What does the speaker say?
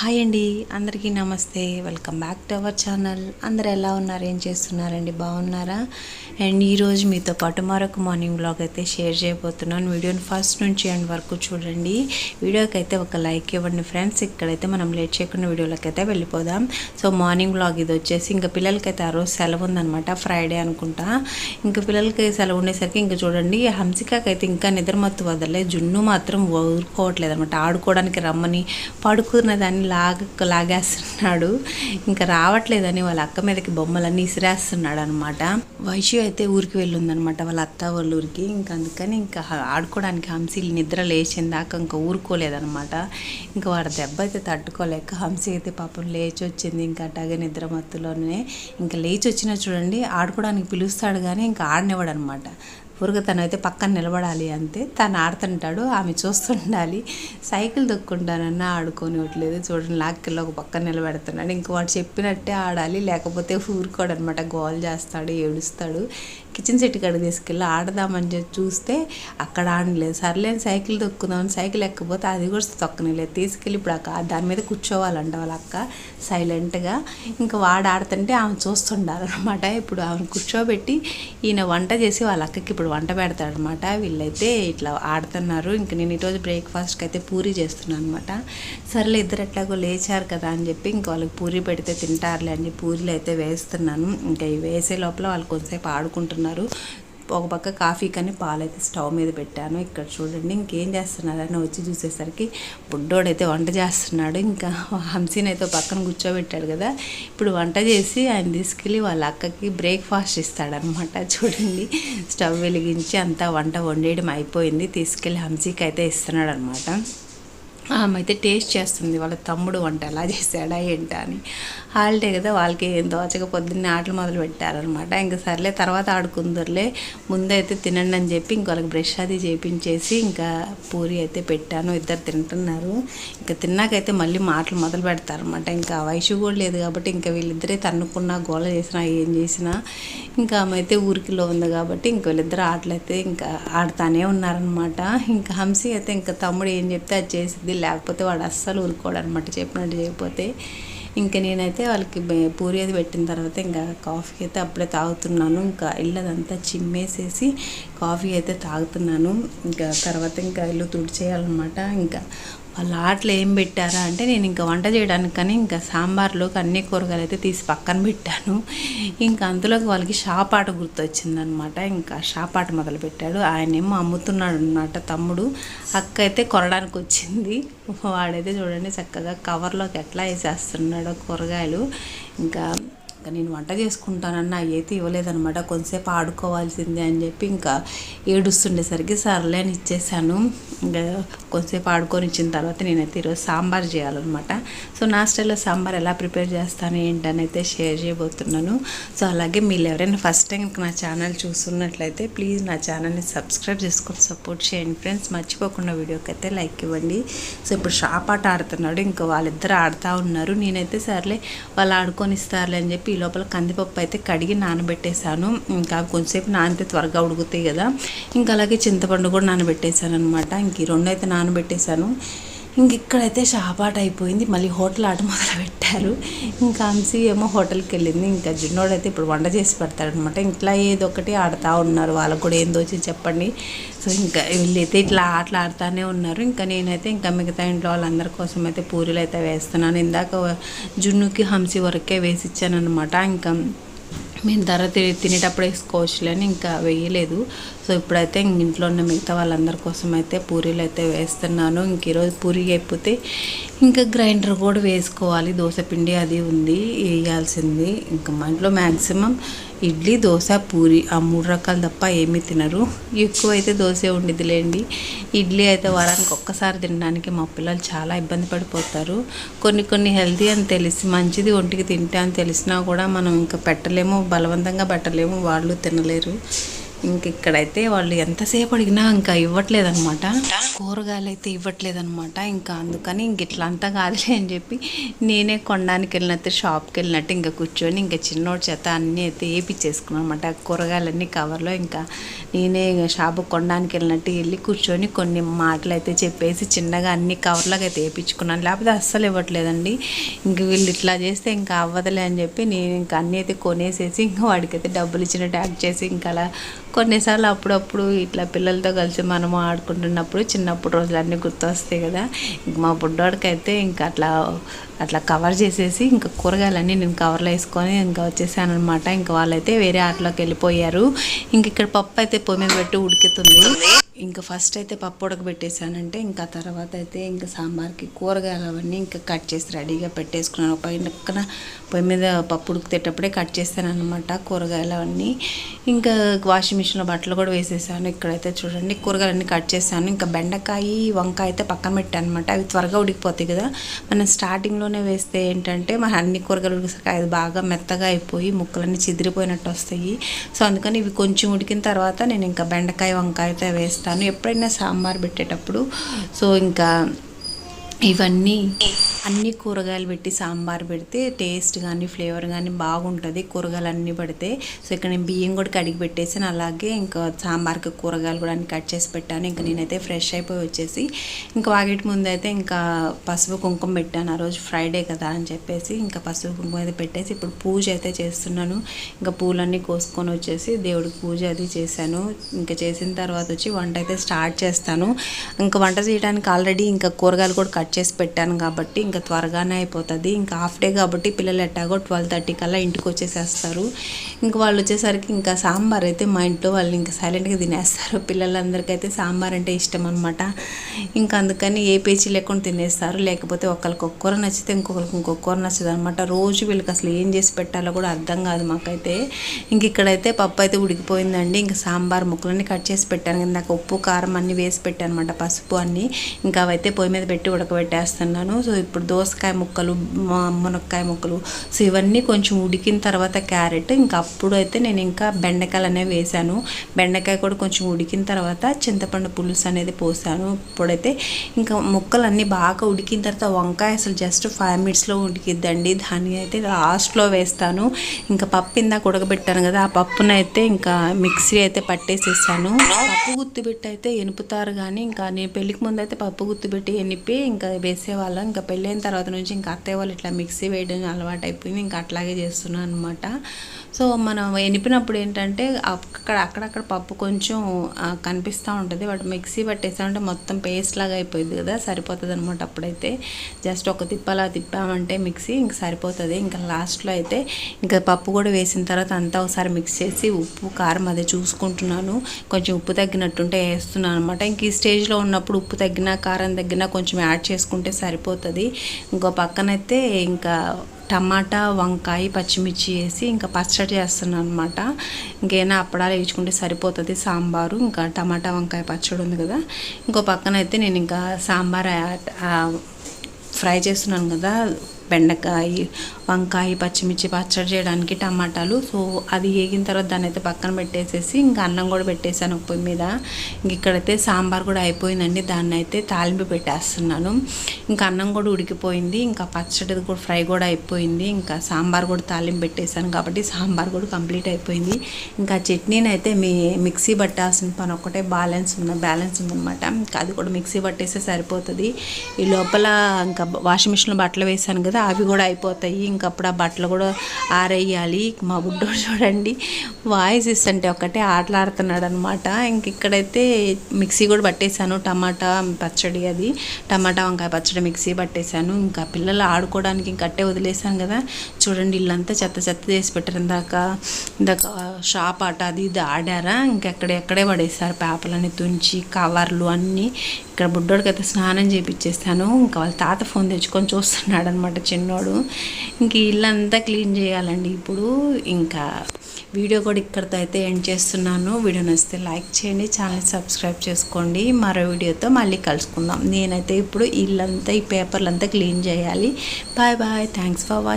Hi అండి అందరికీ నమస్తే. Welcome back to our channel అందరు ఎలా ఉన్నారు? ఏం చేస్తున్నారండి? బాగున్నారా? అండ్ ఈరోజు మీతో పాటు మరొక మార్నింగ్ బ్లాగ్ అయితే షేర్ చేయబోతున్నాను. వీడియోని ఫస్ట్ నుంచి ఎండ్ వరకు చూడండి. వీడియోకి అయితే ఒక లైక్ ఇవ్వండి ఫ్రెండ్స్ ఇక్కడైతే మనం లేట్ చేయకుండా వీడియోలోకి అయితే వెళ్ళిపోదాం. సో మార్నింగ్ బ్లాగ్ ఇది వచ్చేసి ఇంకా పిల్లలకైతే ఆ రోజు సెలవు ఉందనమాట ఫ్రైడే అనుకుంటా. ఇంకా పిల్లలకి సెలవు ఉండేసరికి ఇంకా చూడండి హంసికకి అయితే ఇంకా నిద్రమత్తు వదలే జున్ను మాత్రం ఊరుకోవట్లేదు అనమాట ఆడుకోవడానికి రమ్మని పడుకున్న దాన్ని లాగ లాగేస్తున్నాడు. ఇంకా రావట్లేదని వాళ్ళ అక్క మీదకి బొమ్మలన్నీ ఇసిరేస్తున్నాడు అనమాట వైశ్యు అయితే ఊరికి వెళ్ళిందనమాట వాళ్ళ అత్త వాళ్ళ ఊరికి. ఇంకా అందుకని ఇంకా ఆడుకోవడానికి హంసీ నిద్ర లేచిన దాకా ఇంకా ఊరుకోలేదనమాట ఇంకా వాడి దెబ్బ అయితే తట్టుకోలేక హంసీ అయితే పాపం లేచి వచ్చింది ఇంకా అట్లాగే నిద్ర మత్తులోనే ఇంకా లేచి వచ్చినా చూడండి ఆడుకోవడానికి పిలుస్తాడు కానీ ఇంకా ఆడనివ్వడు అనమాట ఊరికే తను అయితే పక్కన నిలబడాలి అంతే. తను ఆడుతుంటాడు ఆమె చూస్తుండాలి. సైకిల్ దొక్కుంటానన్నా ఆడుకోనివ్వట్లేదు. చూడండి లాక్కెళ్ళి ఒక పక్కన నిలబెడుతున్నాడు. ఇంక వాడు చెప్పినట్టే ఆడాలి లేకపోతే ఊరుకోడు అనమాట గోల్ చేస్తాడు ఏడుస్తాడు. కిచెన్ సెట్ కాడికి తీసుకెళ్ళి ఆడదామని చెప్పి చూస్తే అక్కడ ఆడలేదు. సర్లేని సైకిల్ తొక్కుందామని సైకిల్ ఎక్కకపోతే అది కూడా తొక్కనిలేదు. తీసుకెళ్ళి ఇప్పుడు అక్క దాని మీద కూర్చోవాలంట వాళ్ళ అక్క సైలెంట్గా. ఇంకా వాడు ఆడుతుంటే ఆమె చూస్తుండాలన్నమాట. ఇప్పుడు ఆమెను కూర్చోబెట్టి ఈయన వంట చేసి వాళ్ళ అక్కకి ఇప్పుడు వంట పెడతాడనమాట వీళ్ళైతే ఇట్లా ఆడుతున్నారు. ఇంక నేను ఈరోజు బ్రేక్ఫాస్ట్కి అయితే పూరి చేస్తున్నాను అనమాట సర్లే ఇద్దరు ఎట్లాగో లేచారు కదా అని చెప్పి ఇంకా వాళ్ళకి పూరి పెడితే తింటారులే అని పూరీలు అయితే వేస్తున్నాను. ఇంకా వేసే లోపల వాళ్ళు కొంతసేపు ఆడుకుంటున్నారు. ఒక పక్క కాఫీ కానీ పాలైతే స్టవ్ మీద పెట్టాను. ఇక్కడ చూడండి ఇంకేం చేస్తున్నారని వచ్చి చూసేసరికి బుడ్డోడైతే వంట చేస్తున్నాడు. ఇంకా హంసీని అయితే పక్కన కూర్చోబెట్టాడు కదా. ఇప్పుడు వంట చేసి ఆయన తీసుకెళ్ళి వాళ్ళ అక్కకి బ్రేక్ఫాస్ట్ ఇస్తాడనమాట చూడండి. స్టవ్ వెలిగించి అంతా వంట వండేయడం అయిపోయింది. తీసుకెళ్ళి హంసీకి అయితే ఇస్తున్నాడు అనమాట ఆమె అయితే టేస్ట్ చేస్తుంది వాళ్ళ తమ్ముడు వంట ఎలా చేశాడా ఏంటా అని. హాలిడే కదా వాళ్ళకి ఏం దోచక పొద్దున్నే ఆటలు మొదలు పెట్టారనమాట ఇంకా సర్లే తర్వాత ఆడుకుందరులే ముందైతే తినండి అని చెప్పి ఇంకొకరికి బ్రష్ అది చేపించేసి ఇంకా పూరి అయితే పెట్టాను ఇద్దరు తింటున్నారు. ఇంకా తిన్నాకైతే మళ్ళీ మాటలు మొదలు పెడతారనమాట ఇంకా వయసు కూడా లేదు కాబట్టి ఇంకా వీళ్ళిద్దరే తన్నుకున్నా గోల చేసినా ఏం చేసినా. ఇంకా ఆమె అయితే ఊరికిలో ఉంది కాబట్టి ఇంక వీళ్ళిద్దరు ఆటలు అయితే ఇంకా ఆడుతానే ఉన్నారనమాట ఇంకా హంసి అయితే ఇంకా తమ్ముడు ఏం చెప్తే అది చేసిద్ది లేకపోతే వాడు అస్సలు ఊరుకోడు అనమాట. చెప్పినట్టు చేయకపోతే ఇంకా నేనైతే వాళ్ళకి పూరి అది పెట్టిన తర్వాత ఇంకా కాఫీ అయితే అప్పుడే తాగుతున్నాను. ఇంకా ఇల్లదంతా చిమ్మేసేసి కాఫీ అయితే తాగుతున్నాను. ఇంకా తర్వాత ఇంకా ఇల్లు తుడిచేయాలన్నమాట. ఇంకా వాళ్ళ ఆటలు ఏం పెట్టారా అంటే నేను ఇంకా వంట చేయడానికి కానీ ఇంకా సాంబార్లోకి అన్ని కూరగాయలు అయితే తీసి పక్కన పెట్టాను. ఇంకా అందులోకి వాళ్ళకి షాప్ ఆట గుర్తొచ్చిందనమాట. ఇంకా షాప్ ఆట మొదలు పెట్టాడు ఆయనేమో అమ్ముతున్నాడు అనమాట తమ్ముడు. అక్క అయితే కొనడానికి వచ్చింది. వాడైతే చూడండి చక్కగా కవర్లోకి ఎట్లా వేసేస్తున్నాడో కూరగాయలు. ఇంకా ఇంకా నేను వంట చేసుకుంటానన్న అవి అయితే ఇవ్వలేదనమాట కొంతసేపు ఆడుకోవాల్సిందే అని చెప్పి ఇంకా ఏడుస్తుండేసరికి సర్లే అని ఇచ్చేసాను. ఇంకా కొంతసేపు ఆడుకొని ఇచ్చిన తర్వాత నేనైతే ఈరోజు సాంబార్ చేయాలన్నమాట. సో నా స్టైల్లో సాంబార్ ఎలా ప్రిపేర్ చేస్తాను ఏంటని అయితే షేర్ చేయబోతున్నాను. సో అలాగే మీరు ఎవరైనా ఫస్ట్ టైం నా ఛానల్ చూస్తున్నట్లయితే ప్లీజ్ నా ఛానల్ని సబ్స్క్రైబ్ చేసుకొని సపోర్ట్ చేయండి ఫ్రెండ్స్. మర్చిపోకుండా వీడియోకి అయితే లైక్ ఇవ్వండి. సో ఇప్పుడు షాప్ ఆట ఆడుతున్నాడు. ఇంకా వాళ్ళిద్దరు ఆడుతూ ఉన్నారు. నేనైతే సర్లే వాళ్ళు ఆడుకొని ఇస్తారులే అని చెప్పి ఈ లోపల కందిపప్పు అయితే కడిగి నానబెట్టేశాను. ఇంకా కొంచెంసేపు నానితే త్వరగా ఉడుకుతాయి కదా. ఇంకా అలాగే చింతపండు కూడా నానబెట్టేశాను అనమాట ఇంక ఈ రెండు అయితే నానబెట్టేశాను. ఇంక ఇక్కడైతే షాపాట అయిపోయింది. మళ్ళీ హోటల్ ఆట మొదలు పెట్టారు ఇంకా అంశీ ఏమో హోటల్కి వెళ్ళింది. ఇంకా జున్నోడు అయితే ఇప్పుడు వంట చేసి పెడతాడనమాట. ఇట్లా ఏదో ఒకటి ఆడుతూ ఉన్నారు. వాళ్ళకు కూడా ఏందో వచ్చి చెప్పండి. సో ఇంకా వీళ్ళైతే ఇట్లా ఆటలు ఆడుతూనే ఉన్నారు. ఇంకా నేనైతే ఇంకా మిగతా ఇంట్లో వాళ్ళందరి కోసం అయితే పూరీలు అయితే వేస్తున్నాను. ఇందాక జున్నుకి హంసి వరకే వేసి ఇచ్చాను అనమాట ఇంకా మేము ధర తి- తినేటప్పుడు వేసుకోవచ్చులే ఇంకా వేయలేదు. సో ఇప్పుడైతే ఇంట్లో ఉన్న మిగతా వాళ్ళందరి కోసం అయితే పూరీలు అయితే వేస్తున్నాను. ఇంక ఈరోజు పూరి అయిపోతే ఇంకా గ్రైండర్ కూడా వేసుకోవాలి. దోశ పిండి అది ఉంది వేయాల్సింది. ఇంకా మా ఇంట్లో మ్యాక్సిమం ఇడ్లీ దోశ పూరి ఆ మూడు రకాలు తప్ప ఏమీ తినరు. ఎక్కువ అయితే దోశ ఉండేదిలేండి ఇడ్లీ అయితే వారానికి ఒక్కసారి తినడానికి మా పిల్లలు చాలా ఇబ్బంది పడిపోతారు. కొన్ని కొన్ని హెల్తీ అని తెలిసి మంచిది ఒంటికి తింటే అని తెలిసినా కూడా మనం ఇంకా పెట్టలేము బలవంతంగా పెట్టలేము వాళ్ళు తినలేరు. ఇంక ఇక్కడైతే వాళ్ళు ఎంతసేపు అడిగినా ఇంకా ఇవ్వట్లేదు అనమాట కూరగాయలు అయితే ఇవ్వట్లేదు అనమాట ఇంకా అందుకని ఇంక ఇట్లా అంతా కాదులే అని చెప్పి నేనే కొనడానికి వెళ్ళినట్టు షాప్కి వెళ్ళినట్టు ఇంకా కూర్చొని ఇంకా చిన్నోడి చేత అన్నీ అయితే వేపించేసుకున్నాను అనమాట కూరగాయలన్నీ కవర్లో ఇంకా నేనే షాపుకి కొనడానికి వెళ్ళినట్టు వెళ్ళి కూర్చొని కొన్ని మాటలు అయితే చెప్పేసి చిన్నగా అన్ని కవర్లకు అయితే వేయించుకున్నాను లేకపోతే అస్సలు ఇవ్వట్లేదండి. ఇంక వీళ్ళు ఇట్లా చేస్తే ఇంకా అవ్వదులే అని చెప్పి నేను ఇంకా అన్నీ అయితే కొనేసేసి ఇంకా వాడికైతే డబ్బులు ఇచ్చిన ట్యాక్ చేసి ఇంకా అలా కొన్నిసార్లు అప్పుడప్పుడు ఇట్లా పిల్లలతో కలిసి మనము ఆడుకుంటున్నప్పుడు చిన్నప్పుడు రోజులు అన్నీ గుర్తొస్తాయి కదా. ఇంక మా బుడ్డోడికైతే ఇంకా అట్లా అట్లా కవర్ చేసేసి ఇంకా కూరగాయలన్నీ నేను కవర్లో వేసుకొని ఇంకా వచ్చేసాను అనమాట ఇంకా వాళ్ళైతే వేరే ఆటలోకి వెళ్ళిపోయారు. ఇంక ఇక్కడ పప్పు అయితే పొయ్యి మీద పెట్టి ఉడికితుంది. ఇంకా ఫస్ట్ అయితే పప్పు ఉడకబెట్టేసానంటే ఇంకా తర్వాత అయితే ఇంకా సాంబార్కి కూరగాయలు అవన్నీ ఇంకా కట్ చేసి రెడీగా పెట్టేసుకున్నాను. పైన పొయ్యి మీద పప్పు ఉడికితేటప్పుడే కట్ చేస్తాను అనమాట కూరగాయలు అవన్నీ. ఇంకా వాషింగ్ మిషన్లో బట్టలు కూడా వేసేసాను. ఇక్కడైతే చూడండి కూరగాయలన్నీ కట్ చేశాను. ఇంకా బెండకాయ వంకాయ అయితే పక్కన పెట్టాను అనమాట అవి త్వరగా ఉడికిపోతాయి కదా. మనం స్టార్టింగ్లోనే వేస్తే ఏంటంటే మన అన్ని కూరగాయలు ఉడికేసరికి అది బాగా మెత్తగా అయిపోయి ముక్కలన్నీ చిదిరిపోయినట్టు వస్తాయి. సో అందుకని ఇవి కొంచెం ఉడికిన తర్వాత నేను ఇంకా బెండకాయ వంకాయ అయితే చేస్తాను. ఎప్పుడైనా సాంబార్ పెట్టేటప్పుడు. సో ఇంకా ఇవన్నీ అన్ని కూరగాయలు పెట్టి సాంబార్ పెడితే టేస్ట్ కానీ ఫ్లేవర్ కానీ బాగుంటుంది. కూరగాయలు అన్నీ పడితే సో ఇక్కడ నేను బియ్యం కూడా కడిగి పెట్టేసాను. అలాగే ఇంకా సాంబార్కి కూరగాయలు కూడా అన్ని కట్ చేసి పెట్టాను. ఇంకా నేనైతే ఫ్రెష్ అయిపోయి వచ్చేసి ఇంకా వాగిటి ముందు అయితే ఇంకా పసుపు కుంకుమ పెట్టాను. ఆ రోజు ఫ్రైడే కదా అని చెప్పేసి ఇంకా పసుపు కుంకుమ అయితే పెట్టేసి ఇప్పుడు పూజ అయితే చేస్తున్నాను. ఇంకా పూలన్నీ కోసుకొని వచ్చేసి దేవుడికి పూజ అది చేశాను. ఇంకా చేసిన తర్వాత వచ్చి వంట అయితే స్టార్ట్ చేస్తాను. ఇంకా వంట చేయడానికి ఆల్రెడీ ఇంకా కూరగాయలు కూడా కట్ చేసి పెట్టాను కాబట్టి ఇంకా త్వరగానే అయిపోతుంది. ఇంకా హాఫ్ డే కాబట్టి పిల్లలు ఎట్టాగో ట్వెల్వ్ థర్టీ కల్లా ఇంటికి వచ్చేసేస్తారు. ఇంకా వాళ్ళు వచ్చేసరికి ఇంకా సాంబార్ అయితే మా ఇంట్లో వాళ్ళు ఇంకా సైలెంట్గా తినేస్తారు. పిల్లలందరికీ అయితే సాంబార్ అంటే ఇష్టం అనమాట ఇంకా అందుకని ఏ పేచీ లేకుండా తినేస్తారు. లేకపోతే ఒకరికి ఒక్క నచ్చితే ఇంకొకరికి ఇంకొక నచ్చదు అనమాట రోజు వీళ్ళకి అసలు ఏం చేసి పెట్టాలో కూడా అర్థం కాదు మాకైతే. ఇంక ఇక్కడైతే పప్పు అయితే ఉడికిపోయిందండి. ఇంకా సాంబార్ ముక్కలన్నీ కట్ చేసి పెట్టాను. నాకు ఉప్పు కారం అన్నీ వేసి పెట్టాను అనమాట పసుపు అన్నీ. ఇంకా అవైతే పొయ్యి మీద పెట్టి ఉడకబెట్టేస్తున్నాను. సో ఇప్పుడు దోసకాయ ముక్కలు మునక్కాయ ముక్కలు. సో ఇవన్నీ కొంచెం ఉడికిన తర్వాత క్యారెట్. ఇంకా అప్పుడు అయితే నేను ఇంకా బెండకాయలు అనేవి వేసాను బెండకాయ కూడా కొంచెం ఉడికిన తర్వాత చింతపండు పులుసు అనేది పోసాను. ఇప్పుడైతే ఇంకా ముక్కలు అన్నీ బాగా ఉడికిన తర్వాత వంకాయ అసలు జస్ట్ ఫైవ్ మినిట్స్లో ఉడికిద్దండి. దాన్ని అయితే లాస్ట్లో వేస్తాను. ఇంకా పప్పు ఇందాక ఉడకబెట్టాను కదా ఆ పప్పునైతే ఇంకా మిక్సీ అయితే పట్టేసేసాను. పప్పు గుత్తిపెట్టి అయితే ఎనుపుతారు కానీ ఇంకా నేను పెళ్ళికి ముందు అయితే పప్పు గుత్తిపెట్టి ఎనిపి ఇంకా వేసేవాళ్ళం. ఇంకా పెళ్ళైన తర్వాత నుంచి ఇంకా అత్తయ్య వాళ్ళు ఇట్లా మిక్సీ వేయడం అలవాటు అయిపోయింది ఇంకా అట్లాగే చేస్తున్నాను అనమాట సో మనం ఎనిపినప్పుడు ఏంటంటే అక్కడ అక్కడక్కడ పప్పు కొంచెం కనిపిస్తూ ఉంటుంది. బట్ మిక్సీ పట్టేసామంటే మొత్తం పేస్ట్ లాగా అయిపోయింది కదా సరిపోతుంది అనమాట అప్పుడైతే. జస్ట్ ఒక తిప్పలా తిప్పామంటే మిక్సీ ఇంక సరిపోతుంది. ఇంకా లాస్ట్లో అయితే ఇంకా పప్పు కూడా వేసిన తర్వాత అంతా ఒకసారి మిక్స్ చేసి ఉప్పు కారం అదే చూసుకుంటున్నాను. కొంచెం ఉప్పు తగ్గినట్టుంటే వేస్తున్నాను అనమాట ఇంక ఈ స్టేజ్లో ఉన్నప్పుడు ఉప్పు తగ్గినా కారం తగ్గినా కొంచెం యాడ్ చేసుకుంటే సరిపోతుంది. ఇంకో పక్కనైతే ఇంకా టమాటా వంకాయ పచ్చిమిర్చి వేసి ఇంకా పచ్చడి చేస్తున్నాను అనమాట ఇంకేమైనా అప్పడాలు వేయించుకుంటే సరిపోతుంది సాంబారు ఇంకా టమాటా వంకాయ పచ్చడి ఉంది కదా. ఇంకో పక్కన అయితే నేను ఇంకా సాంబార్ ఫ్రై చేస్తున్నాను కదా బెండకాయ వంకాయ పచ్చిమిర్చి పచ్చడి చేయడానికి టమాటాలు. సో అది వేగిన తర్వాత దాన్ని అయితే పక్కన పెట్టేసేసి ఇంకా అన్నం కూడా పెట్టేశాను ఒక పొయ్యి మీద. ఇంక ఇక్కడైతే సాంబార్ కూడా అయిపోయిందండి. దాన్ని అయితే తాలింపు పెట్టేస్తున్నాను. ఇంకా అన్నం కూడా ఉడికిపోయింది. ఇంకా పచ్చడిది కూడా ఫ్రై కూడా అయిపోయింది. ఇంకా సాంబార్ కూడా తాలింపు పెట్టేశాను కాబట్టి సాంబార్ కూడా కంప్లీట్ అయిపోయింది. ఇంకా చట్నీని అయితే మీ మిక్సీ పట్టాల్సిన పని ఒక్కటే. బ్యాలెన్స్ ఉంది బ్యాలెన్స్ ఉందన్నమాట. ఇంకా అది కూడా మిక్సీ పట్టేస్తే సరిపోతుంది. ఈ లోపల ఇంకా వాషింగ్ మిషన్లో బట్టలు వేసాను కదా అవి కూడా అయిపోతాయి. ఇంకా అప్పుడు ఆ బట్టలు కూడా ఆరేయాలి. మా బుడ్డోడు చూడండి వాయిస్ ఇస్తుంటే ఒక్కటే ఆటలాడుతున్నాడు అనమాట ఇంక ఇక్కడైతే మిక్సీ కూడా పట్టేశాను. టమాటా పచ్చడి అది. టమాటా వంకాయ పచ్చడి మిక్సీ పట్టేశాను. ఇంకా పిల్లలు ఆడుకోవడానికి ఇంక వదిలేశాను వదిలేసాను కదా. చూడండి ఇల్లంతా చెత్త చెత్త చేసి పెట్టారు. ఇందాక ఇందాక షాప్ ఆట అది ఇది ఆడారా? ఇంకెక్కడెక్కడే ఎక్కడే పడేసారు పేపర్లని తుంచి కవర్లు అన్నీ. ఇక్కడ బుడ్డోడికి అయితే స్నానం చేపించేస్తాను ఇంకా వాళ్ళ తాత ఫోన్ తెచ్చుకొని చూస్తున్నాడు అనమాట చిన్నోడు. ఇంక ఇల్లంతా క్లీన్ చేయాలండి. ఇప్పుడు ఇంకా వీడియో కూడా ఇక్కడితో అయితే ఎండ్ చేస్తున్నాను. వీడియో నచ్చితే లైక్ చేయండి ఛానల్ సబ్స్క్రైబ్ చేసుకోండి. మరో వీడియోతో మళ్ళీ కలుసుకుందాం. నేనైతే ఇప్పుడు ఇల్లంతా ఈ పేపర్లంతా క్లీన్ చేయాలి. Bye bye. Thanks for watching